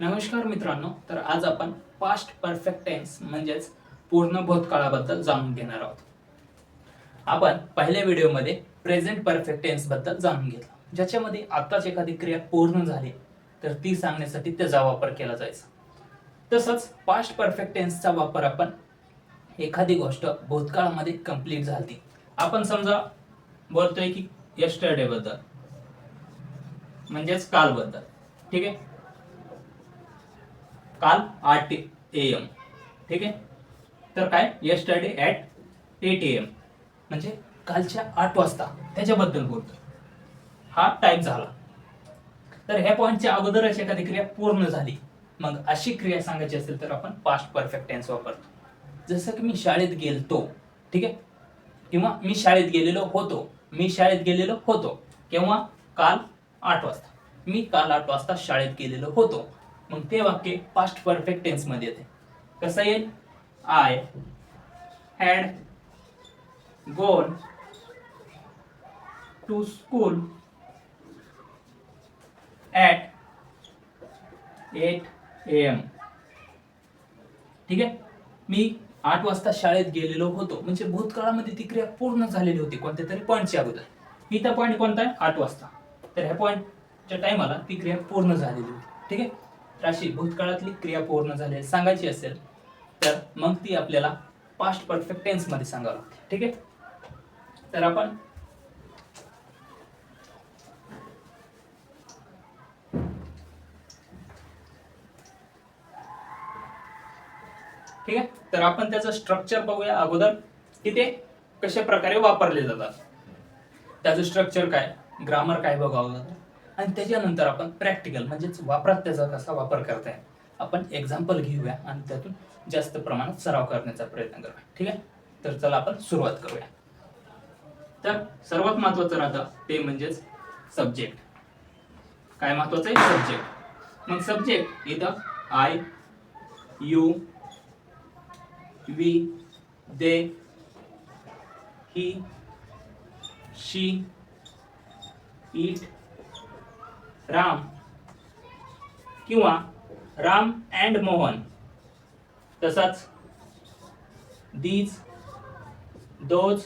नमस्कार मित्रांनो तर आज आपण पास्ट परफेक्ट टेन्स म्हणजेच पूर्ण भूतकाळाबद्दल जाणून घेणार आहोत. आपण पहिल्या व्हिडिओमध्ये प्रेझेंट परफेक्ट टेन्सबद्दल जाणून घेतलं. ज्याच्यामध्ये आताच एखादी क्रिया पूर्ण झाली तर ती सांगण्यासाठी त्याचा वापर केला जायचा. तसंच पास्ट परफेक्ट टेन्सचा वापर आपण एखादी गोष्ट भूतकाळामध्ये कंप्लीट झाली. आपण समजा बोलतोय की यस्टरडे बद्दल म्हणजेच कालबद्दल. ठीक आहे? काल आठ ए एम ठीक आहे? तर काय? Yesterday at eight A M म्हणजे कालच्या आठ वाजता. त्याच्याबद्दल बोलतो हा टाईप झाला. तर ह्या पॉईंटच्या अगोदरच एखादी क्रिया पूर्ण झाली. मग अशी क्रिया सांगायची असेल तर आपण पास्ट परफेक्ट टेन्स वापरतो. जसं की मी शाळेत गेलतो. ठीक आहे? किंवा मी शाळेत गेलेलो होतो. मी शाळेत गेलेलो होतो. किंवा काल आठ वाजता. मी काल आठ वाजता शाळेत गेलेलो होतो. मग ते वाक्य पास्ट परफेक्ट टेन्समध्ये येते. कसं येईल? I had gone to school at eight A M ठीक आहे? मी आठ वाजता शाळेत गेलेलो होतो. म्हणजे भूतकाळामध्ये ती क्रिया पूर्ण झालेली होती. कोणत्या तरी पॉईंटच्या अगोदर. इथं पॉईंट कोणता आहे? आठ वाजता. तर ह्या पॉईंटच्या टायमाला ती क्रिया पूर्ण झालेली होती. ठीक आहे? राशी भूतकाळातली क्रिया पूर्ण झाली सांगायची असेल तर मग ती आपल्याला पास्ट परफेक्ट टेन्समध्ये सांगावं लागते. ठीक आहे? तर आपण ठीक आहे? तर आपण त्याचं स्ट्रक्चर बघूया अगोदर. की ते कशा प्रकारे वापरले जातात? त्याचं स्ट्रक्चर काय? ग्रामर काय बघावं जातं आणि त्याच्यानंतर आपण प्रॅक्टिकल म्हणजेच वापरात त्याचा कसा वापर करता येईल आपण एक्झाम्पल घेऊया आणि त्यातून जास्त प्रमाणात सराव करण्याचा प्रयत्न करूया. ठीक आहे? तर चला आपण सुरुवात करूया. तर सर्वात महत्वाचं राहतं ते म्हणजेच सब्जेक्ट काय महत्वाचं आहे? सब्जेक्ट मग सब्जेक्ट इथं I you we they he she it Ram किंवा राम अँड मोहन. तसाच दीज दोज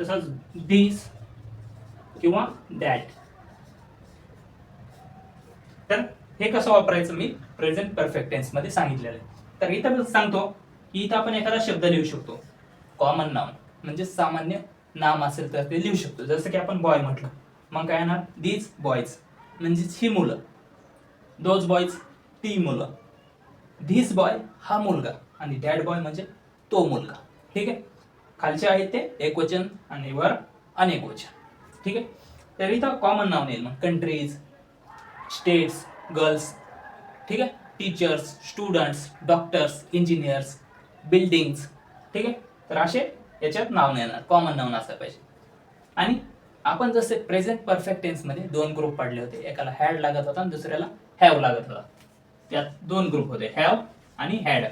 तसंच धीस किंवा दॅट. तर हे कसं वापरायचं मी? प्रेझेंट परफेक्ट टेन्समध्ये सांगितलेलं आहे. तर इथं मी सांगतो की इथं आपण एखादा शब्द लिहू शकतो. कॉमन नाउन म्हणजे सामान्य नाम असेल तर ते लिहू शकतो. जसं की आपण बॉय म्हटलं. मग काय येणार? दीज बॉयज म्हणजेच ही मुलं. दोज बॉयज ती मुलं. धीस बॉय हा मुलगा. आणि डॅड बॉय म्हणजे तो मुलगा. ठीक आहे? खालचे आहेत ते एकवचन आणि वर अनेक वचन. ठीक आहे? तर इथं कॉमन नाव येईल मग. कंट्रीज स्टेट्स गर्ल्स ठीक आहे? Teachers students doctors engineers buildings ठीक आहे? तर असे याच्यात नाव नाही येणार. कॉमन नाव असलं पाहिजे. आणि आपण जसे प्रेझेंट परफेक्ट टेन्समध्ये दोन ग्रुप पडले होते. एकाला हॅड लागत होता आणि दुसऱ्याला हॅव लागत होता. त्यात दोन ग्रुप होते. हॅव आणि हॅड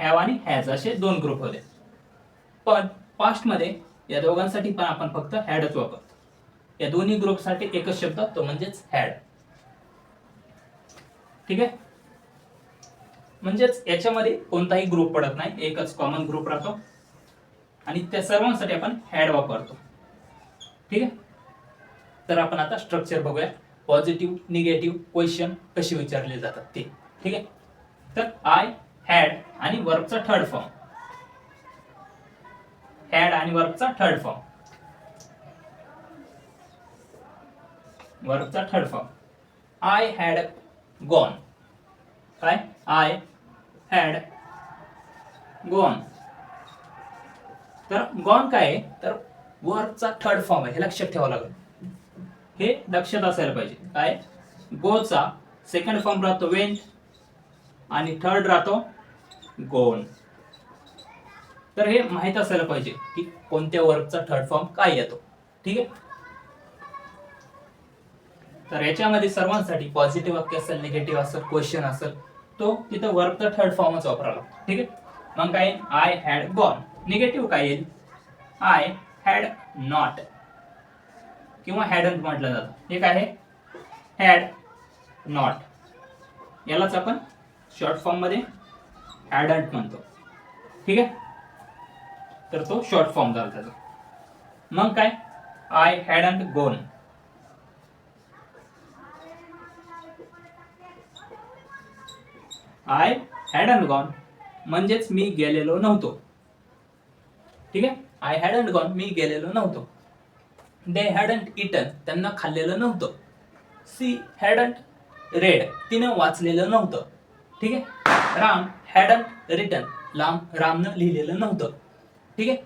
हॅव आणि हॅज असे दोन ग्रुप होते. पण पास्टमध्ये या दोघांसाठी पण आपण फक्त हॅडच वापरतो. या दोन्ही ग्रुपसाठी एकच शब्द तो म्हणजेच हॅड ठीक आहे? म्हणजेच याच्यामध्ये कोणताही ग्रुप पडत नाही. एकच कॉमन ग्रुप राहतो. आणि त्या सर्वांसाठी आपण हॅड वापरतो. ठीक आहे? तर आपण आता स्ट्रक्चर बघूया. पॉझिटिव्ह निगेटिव्ह क्वेश्चन कसे विचारले जातात ते. ठीक आहे? तर आय हॅड आणि वर्कचा थर्ड फॉर्म हॅड आणि वर्कचा third form वर्कचा third form I had gone काय आय हॅड गॉन तर गॉन काय आहे? तर वर्कचा थर्ड फॉर्म आहे. हे लक्षात ठेवावं लागेल. हे लक्षात असायला पाहिजे. काय? गोचा सेकंड फॉर्म राहतो वेंट आणि थर्ड राहतो गोन तर हे माहीत असायला पाहिजे की कोणत्या वर्कचा थर्ड फॉर्म काय येतो. ठीक आहे? तर याच्यामध्ये सर्वांसाठी पॉझिटिव्ह वाक्य असेल निगेटिव्ह असेल क्वेश्चन असेल तो तिथं वर्कचा थर्ड फॉर्मच वापरावा ठीक आहे? मग काय? आय हॅड गॉन निगेटिव्ह काय येईल? आय हॅड नॉट किंवा हॅडंट म्हटलं जातं. हे काय आहे? हॅड नॉट यालाच आपण शॉर्ट फॉर्ममध्ये हॅडंट म्हणतो. ठीक आहे? तर तो शॉर्ट फॉर्म झाला त्याचा. मग काय? I hadn't gone I hadn't gone म्हणजेच मी गेलेलो नव्हतो. ठीक आहे? आय हॅडंट गॉन मी गेलेलो नव्हतो. दे हॅडंट इटन त्यांना खाल्लेलं नव्हतं. सी हॅडंट रेड तिनं वाचलेलं नव्हतं. ठीक आहे? राम हॅडंट रिटन लाम रामनं लिहिलेलं नव्हतं. ठीक आहे?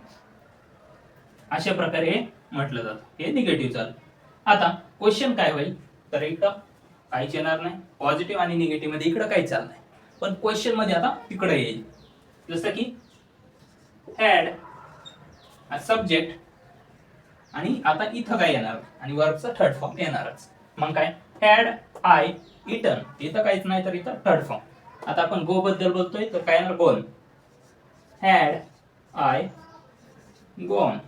अशा प्रकारे हे म्हटलं जातं. हे निगेटिव्ह झालं आता क्वेश्चन काय होईल? तर इकडं काहीच येणार नाही. पॉझिटिव्ह आणि निगेटिव्हमध्ये इकडं काहीच चालणार नाही. पण क्वेश्चनमध्ये आता तिकडे येईल. जसं की हॅड सब्जेक्ट आणि आता इथं काय येणार? आणि वर्बचा थर्ड फॉर्म येणारच. मग काय? हॅड आय इटन इथं काहीच नाही तर इथं थर्ड फॉर्म आता आपण गो बद्दल बोलतोय तर काय येणार? Gone had I gone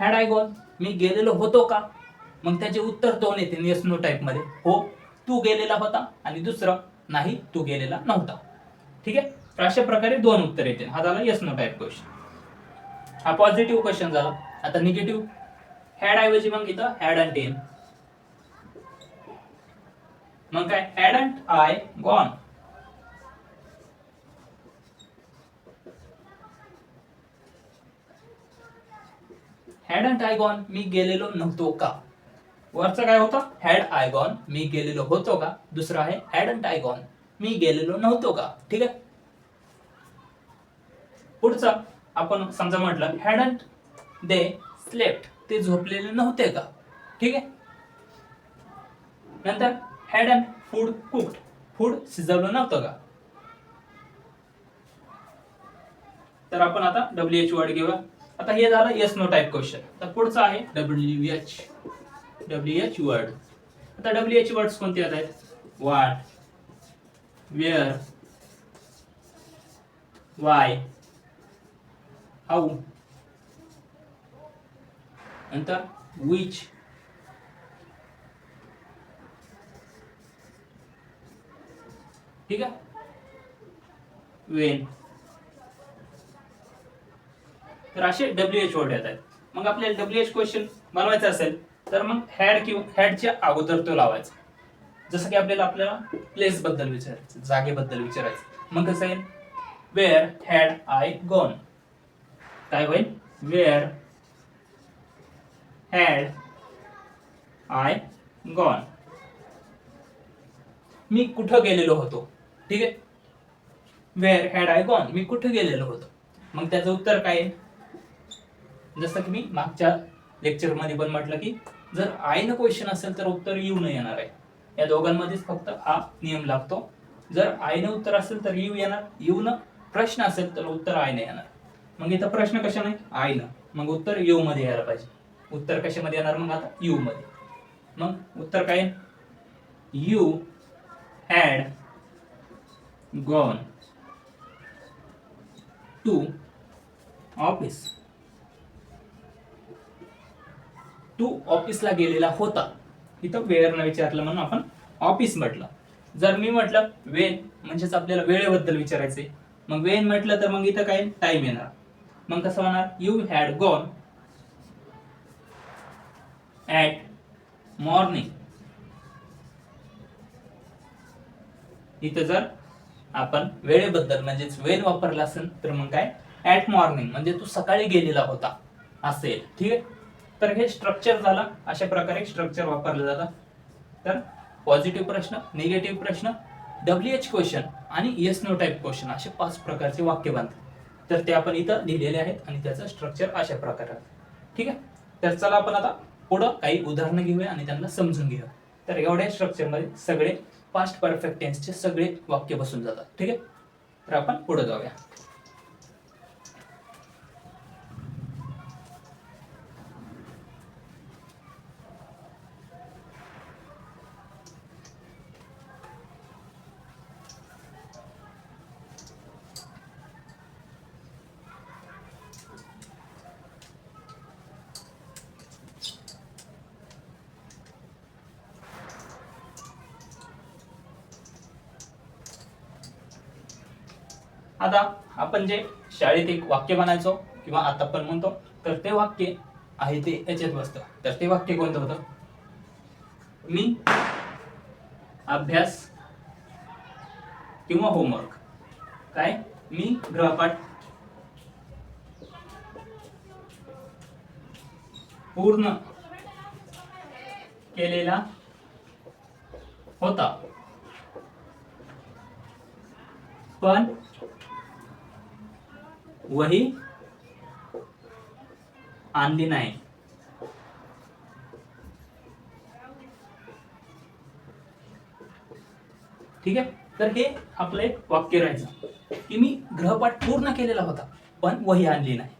had I gone मी गेलेलो होतो का? मग त्याचे उत्तर दोन येते येस नो टाईपमध्ये. हो तू गेलेला होता आणि दुसरं नाही तू गेलेला नव्हता. ठीक आहे? तर अशा प्रकारे दोन उत्तर येतील. हा झाला येस नो टाईप क्वेश्चन हा पॉझिटिव्ह क्वेश्चन झाला. आता निगेटिव्ह हॅड ऐवजी मग इथं हॅड अँड टेन मग काय? Had and I gone had and I gone मी गेलेलो नव्हतो का? वरचं काय होतं? हॅड आय गॉन मी गेलेलो होतो का? दुसरं आहे हॅड अँड आय गॉन मी गेलेलो नव्हतो का? ठीक आहे? पुढचं. आपण समजा म्हटलं हॅड अँड दे स्लेप्ट ते झोपलेले नव्हते का? ठीक आहे? नंतर had and food cooked food शिजवलं नव्हतं का? तर आपण आता डब्ल्यू एच वर्ड घेऊया. आता हे झालं येस नो टाईप क्वेश्चन तर पुढचं आहे W H W H word आता डब्ल्यू एच वर्ड्स कोणते येत आहेत? वाट वेअर वाय हाऊ नंतर विच ठीक आहे? वेन तर असे डब्ल्यू एच वर्ड येत आहेत. मग आपल्याला डब्ल्यू एच क्वेश्चन बनवायचं असेल तर मग हॅड किंवा हॅडच्या अगोदर तो लावायचा. जसं की आपल्याला आपल्याला प्लेस बद्दल विचारायचं जागेबद्दल विचारायचं. मग कसं आहे वेअर हॅड आय गॉन काय होईल? वेअर हॅड आय गॉन मी कुठं गेलेलो होतो? ठीक आहे? वेअर हॅड आय गॉन मी कुठं गेलेलो होतो? मग त्याचं उत्तर काय आहे? जसं की मी मागच्या लेक्चरमध्ये पण म्हटलं की जर आय क्वेश्चन असेल तर उत्तर यू न येणार आहे. या दोघांमध्येच फक्त हा नियम लागतो. जर आय उत्तर असेल तर यू येणार. यू न प्रश्न असेल तर उत्तर आय न येणार. मग इथं प्रश्न कशाने आय न मग उत्तर यू मध्ये यायला पाहिजे. उत्तर कशामध्ये येणार? मग आता यू मध्ये. मग उत्तर काय? You had gone to office. तू ऑफिसला गेलेला होता. इथं वेळेनं विचारलं म्हणून आपण ऑफिस म्हटलं. जर मी म्हटलं वेन म्हणजेच आपल्याला वेळेबद्दल विचारायचे मग वेन म्हटलं तर मग इथं काय? टाइम येणार. मग कसं होणार? You had gone at morning इथं जर आपण वेळेबद्दल म्हणजेच वेळ वापरला असेल तर मग काय? ॲट मॉर्निंग म्हणजे तू सकाळी गेलेला होता. असेल. ठीक आहे? तर हे स्ट्रक्चर झालं. अशा प्रकारे स्ट्रक्चर वापरलं जातं. तर पॉझिटिव्ह प्रश्न निगेटिव्ह प्रश्न डब्ल्यू एच क्वेश्चन आणि येस नो टाईप क्वेश्चन असे पाच प्रकारचे वाक्य बांधतात तर ते आपण इथं लिहिलेले आहेत आणि त्याचं स्ट्रक्चर अशा प्रकारे ठीक आहे? तर चला आपण आता पुढं काही उदाहरणं घेऊया आणि त्यांना समजून घेऊया. तर एवढ्या स्ट्रक्चरमध्ये सगळे पास्ट परफेक्ट टेन्सचे सगळे वाक्य बसून जातात. ठीक आहे? तर आपण पुढे जाऊया. आपण जे शाळेत एक वाक्य बनायचो किंवा आता पण म्हणतो तर ते वाक्य आहे ते याच्यात बसतं. तर ते वाक्य कोणतं होतं? मी अभ्यास किंवा होमवर्क काय? मी गृहपाठ. पूर्ण केलेला होता. पण वही आणली नाही. ठीक आहे? तर हे आपलं एक वाक्य राहायचं. की मी ग्रहपाठ पूर्ण केलेला होता पण वही आणली नाही.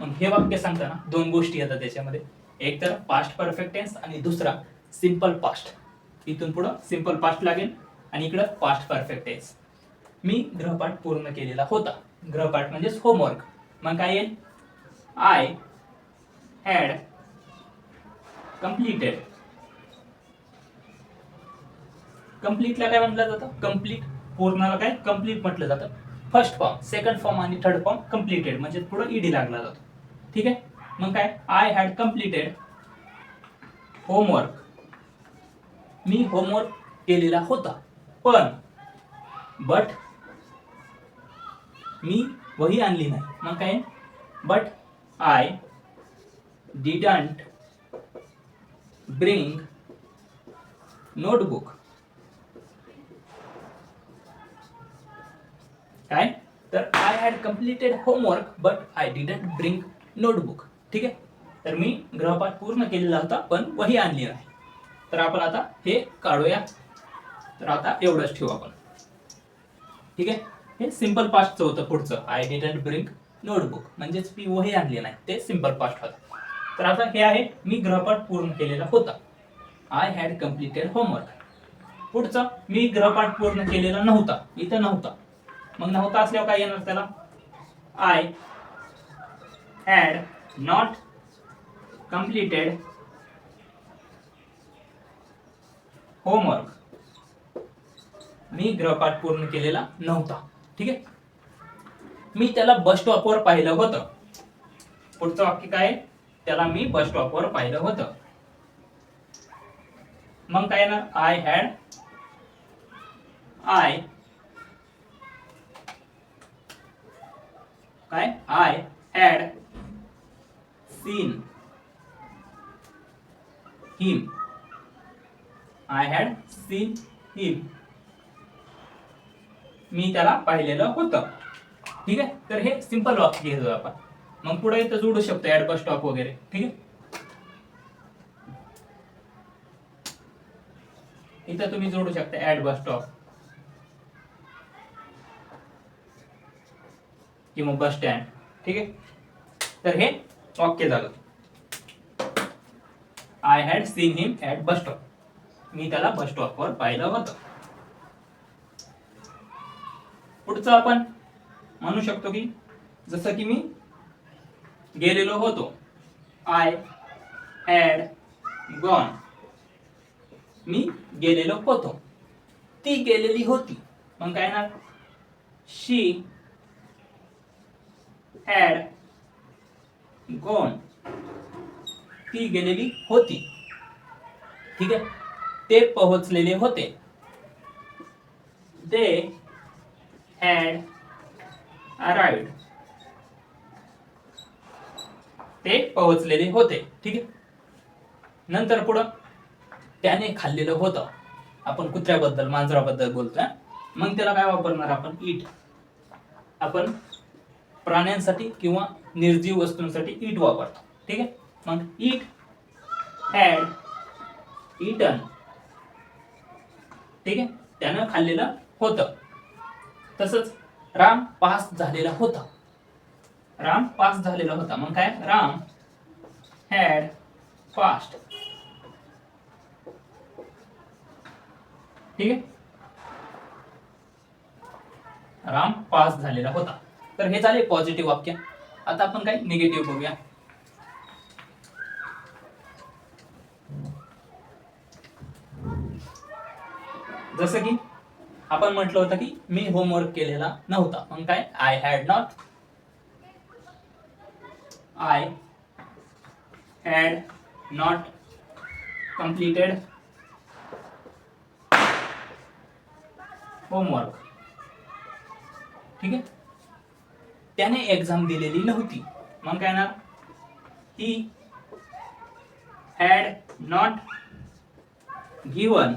मग हे वाक्य सांगताना दोन गोष्टी येतात त्याच्यामध्ये. एक तर पास्ट परफेक्ट टेन्स आणि दुसरा सिंपल पास्ट इथून पुढं सिंपल पास्ट लागेल आणि इकडं पास्ट परफेक्ट टेन्स मी ग्रहपाठ पूर्ण केलेला होता. गृहपाठ म्हणजेच होमवर्क मग काय येईल? आय हॅड कम्प्लिटेड कम्प्लीटला काय म्हटलं जातं? कंप्लीट पूर्णाला काय? कंप्लीट म्हटलं जातं. फर्स्ट फॉर्म सेकंड फॉर्म आणि थर्ड फॉर्म कम्प्लिटेड म्हणजे पुढं ईडी लागला जातो. ठीक आहे? मग काय? आय हॅड कम्प्लिटेड होमवर्क मी होमवर्क केलेला होता. पण बट मी वही आणली नाही. मग काय? But I didn't bring notebook काय? तर I had completed homework but I didn't bring notebook ठीक आहे? तर मी गृहपाठ पूर्ण केलेला होता पण वही आणली नाही. तर आपण आता हे काढूया. तर आता एवढंच ठेवू आपण. ठीक आहे? हे सिंपल पास्टचं होतं पुढचं. आय डिडंट ब्रिंक नोटबुक म्हणजेच पी ओ हे आणले नाही. ते सिंपल पास्ट होतं. तर आता हे आहे मी ग्रहपाठ पूर्ण केलेला होता. आय हॅड कम्प्लिटेड होमवर्क पुढचं मी ग्रहपाठ पूर्ण केलेला नव्हता. इथं नव्हता. मग नव्हता असल्यावर काय येणार त्याला? I had not completed homework मी ग्रहपाठ पूर्ण केलेला नव्हता. ठीक आहे? मी त्याला बस स्टॉपवर पाहिलं होतं. पुढचं वाक्य काय? त्याला मी बस स्टॉपवर पाहिलं होतं. मग काय ना? आय हॅड आय काय? I had seen him I had seen him मी त्याला पाहिलेलं होतं. ठीक आहे? तर हे सिंपल वाक्य घेतो आपण. मग पुढे इथं जोडू शकतो ऍड बस स्टॉप वगैरे. ठीक आहे? इथं तुम्ही जोडू शकता ऍड बस स्टॉप किंवा बस स्टँड ठीक आहे? तर हे वाक्य झालं. I had seen him at bus stop मी त्याला बस स्टॉपवर पाहिलं होतं. पुढचं आपण म्हणू शकतो की जसं की मी गेलेलो होतो. आय हॅड गॉन मी गेलेलो होतो. ती गेलेली होती. मग काय ना शी हॅड गॉन ती गेलेली होती. ठीक आहे? ते पोहोचलेले होते. दे हॅड अराइव्ड ते पोहोचलेले होते. ठीक आहे? नंतर पुढं त्याने खाल्लेलं होतं. आपण कुत्र्याबद्दल मांजराबद्दल बोलतोय. मग त्याला काय वापरणार आपण? ईट. आपण प्राण्यांसाठी किंवा निर्जीव वस्तूंसाठी ईट वापरतो. ठीक आहे? मग ईट हॅड इटन ठीक आहे? त्यानं खाल्लेलं होतं. तसंच राम पास झालेला होता. राम पास झालेला होता. मग काय? राम हॅड पास्ट ठीक आहे? राम पास झालेला होता. तर हे झाले पॉझिटिव्ह वाक्य. आता आपण काय निगेटिव्ह बघूया. जसं की आपण म्हटलं होतं की मी होमवर्क केलेला नव्हता. मग काय? I had not I had not completed homework ठीक आहे? त्याने एक्झाम दिलेली नव्हती. मग काय ना he had not given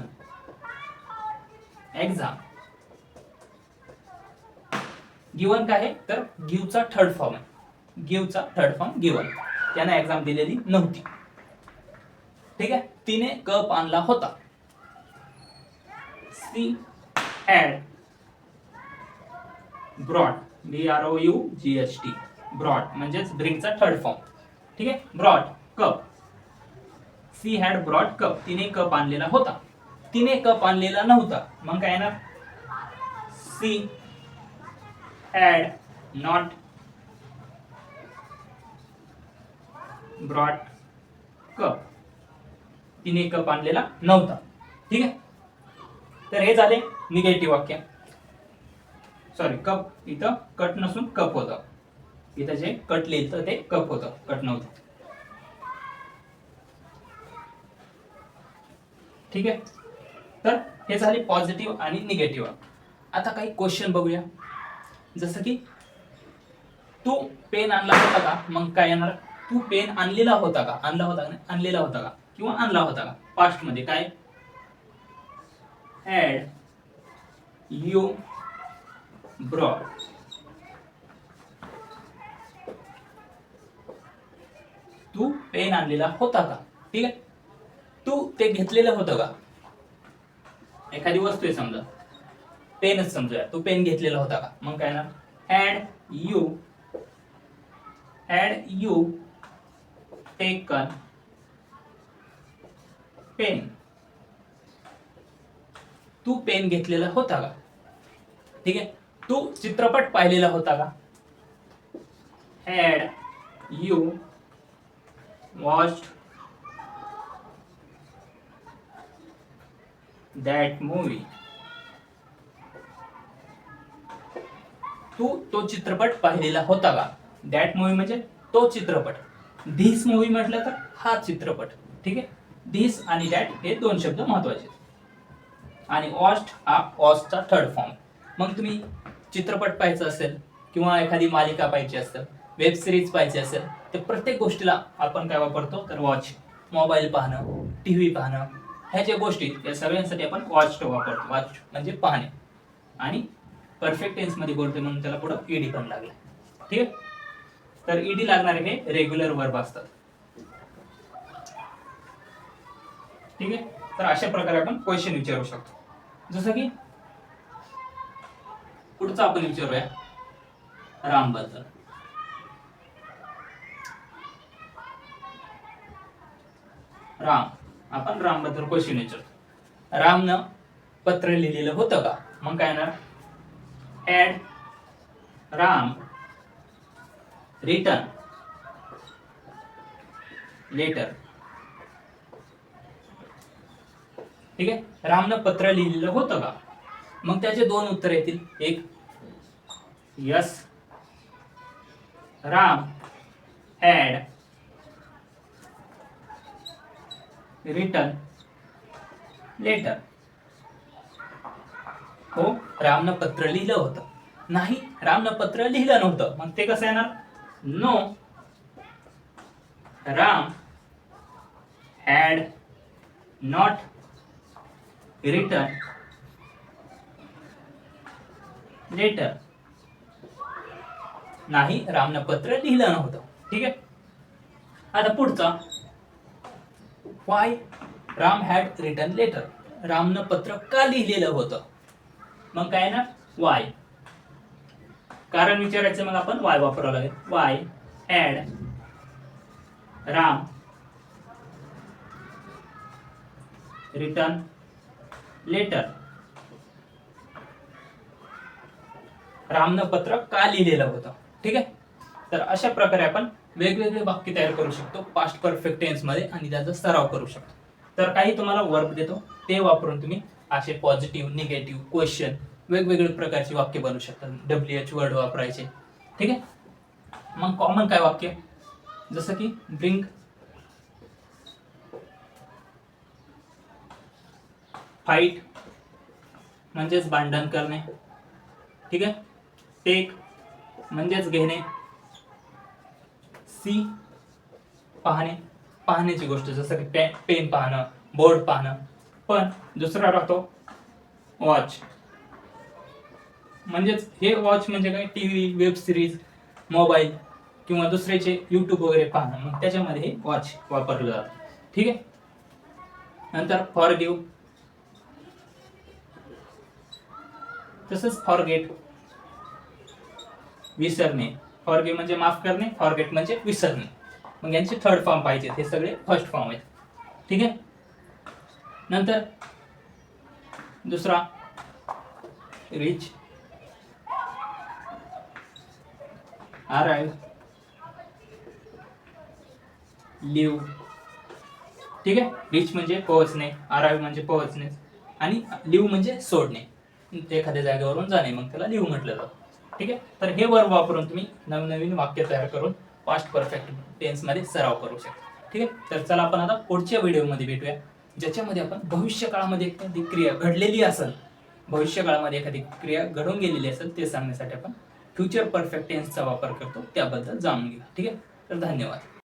exam given काय आहे? तर गिवचा थर्ड फॉर्म आहे. गिवचा थर्ड फॉर्म गिवन त्याने एक्झाम दिलेली नव्हती. ठीक आहे? तिने कप आणला होता. She had brought B R O U G H T brought म्हणजेच ब्रिंगचा थर्ड फॉर्म ठीक आहे? Brought cup she had brought cup तिने कप आणलेला होता. तिने कप आणलेला नव्हता. मग काय येणार? She had not brought cup. तिने कप आणलेला नव्हता. ठीक आहे? तर हे झाले निगेटिव्ह वाक्य. सॉरी कप इथं कट नसून कप होतं. इथं जे कट लिहिलं ते कप होतं. कट नव्हतं. ठीक आहे? तर हे झाले पॉझिटिव्ह आणि निगेटिव्ह आता काही क्वेश्चन बघूया. जसं की तू पेन आणला होता का? मग काय येणार? तू पेन आणलेला होता का? आणला होता का आणलेला होता का? किंवा आणला होता का? पास्टमध्ये काय? हॅड यू ब्रॉड तू पेन आणलेला होता का? ठीक आहे? तू ते घेतलेलं होतं का? एखादी वस्तू आहे समजा. पेनच समजूया तू पेन घेतलेला होता का? मग काय ना had you had you taken pen Tu pen घेतलेला होता का? ठीक आहे? तू चित्रपट पाहिलेला होता का? Had you watched that movie तू तो चित्रपट पाहिलेला होता का? दॅट मूवी म्हणजे तो चित्रपट. धीस मूवी म्हटलं तर हा चित्रपट. ठीक आहे? धिस आणि दॅट हे दोन शब्द महत्त्वाचे आणि वॉस्ट हा ऑस्टचा थर्ड फॉर्म मग तुम्ही चित्रपट पाहायचं असेल किंवा एखादी मालिका पाहायची असेल वेब सिरीज पाहायची असेल तर प्रत्येक गोष्टीला आपण काय वापरतो? तर वॉच मोबाईल पाहणं टी व्ही पाहणं ह्या ज्या गोष्टी या सगळ्यांसाठी आपण वॉच वापरतो. वॉच म्हणजे पाहणे. आणि परफेक्ट टेन्समध्ये बोलतोय म्हणून त्याला पुढं ईडी पण लागला. ठीक आहे? तर ईडी लागणारे हे रेग्युलर वर्ब असतात. ठीक आहे? तर अशा प्रकारे आपण क्वेश्चन विचारू शकतो. जसं की पुढचा आपण विचारूया. रामबद्दल राम. आपण रामबद्दल क्वेश्चन विचारतो? रामनं पत्र लिहिलेलं होतं का? मग काय येणार? ऍड राम रिटर्न लेटर ठीक आहे? रामनं पत्र लिहिलेलं होतं का? मग त्याचे दोन उत्तर येतील. एक yes Ram had return letter. हो रामनं पत्र लिहिलं होतं. नाही रामनं पत्र लिहिलं नव्हतं. मग ते कसं येणार? No Ram had not return letter नाही रामनं पत्र लिहिलं नव्हतं. ठीक आहे? आता पुढचा. Why Ram had return letter रामनं पत्र का लिहिलेलं होतं? मग काय ना? वाय कारण विचारायचं मग आपण वाय वापरावं लागेल. Why had Ram return letter रामनं पत्र का लिहिलेलं होतं? ठीक आहे? तर अशा प्रकारे आपण वेगवेगळे वाक्य तयार करू शकतो पास्ट परफेक्ट टेन्समध्ये आणि त्याचा सराव करू शकतो. तर काही तुम्हाला वर्ब देतो ते वापरून तुम्ही असे पॉझिटिव्ह निगेटिव्ह क्वेश्चन वेगवेगळे प्रकारची वाक्य बनवू शकतात डब्ल्यू एच वर्ड वापरायचे. ठीक आहे? मग कॉमन काय वाक्य? जसं की ब्रिंग फाईट म्हणजेच भांडण करणे. ठीक आहे? टेक म्हणजेच घेणे. सी पाहणे. पाहण्याची गोष्ट जसं की पे पेन पाहणं बोर्ड पाहणं. पण दुसरा राहतो वॉच. म्हणजेच हे वॉच म्हणजे काय? T V web series mobile किंवा दुसऱ्याचे यूट्यूब वगैरे पाहणं. मग त्याच्यामध्ये हे वॉच वापरलं जातं. ठीक आहे? नंतर फॉर गिव्ह तसंच फॉरगेट. विसरणे. फॉरगे म्हणजे माफ करणे फॉरगेट म्हणजे विसरणे. मग यांचे थर्ड फॉर्म पाहिजेत हे सगळे फर्स्ट फॉर्म आहेत. ठीक आहे? नंतर दुसरा रिच आर आय लिव ठीक आहे? रिच म्हणजे पोहोचणे अराईव्ह म्हणजे पोहोचणे आणि लिव्ह म्हणजे सोडणे. एखाद्या जागेवरून जाणे मग त्याला लिव्ह म्हटलं जातं. ठीक आहे? तर हे वर्ब वापरून तुम्ही नवनवीन वाक्य तयार करून पास्ट परफेक्ट टेन्समध्ये सराव करू शकता. ठीक आहे? तर चला आपण आता पुढच्या व्हिडिओमध्ये भेटूया ज्याच्यामध्ये आपण भविष्य काळामध्ये एखादी क्रिया घडलेली असेल भविष्य काळामध्ये एखादी क्रिया घडून गेलेली असेल ते सांगण्यासाठी आपण फ्युचर परफेक्ट टेन्सचा वापर करतो त्याबद्दल जाणून घेऊ. ठीक आहे? तर धन्यवाद.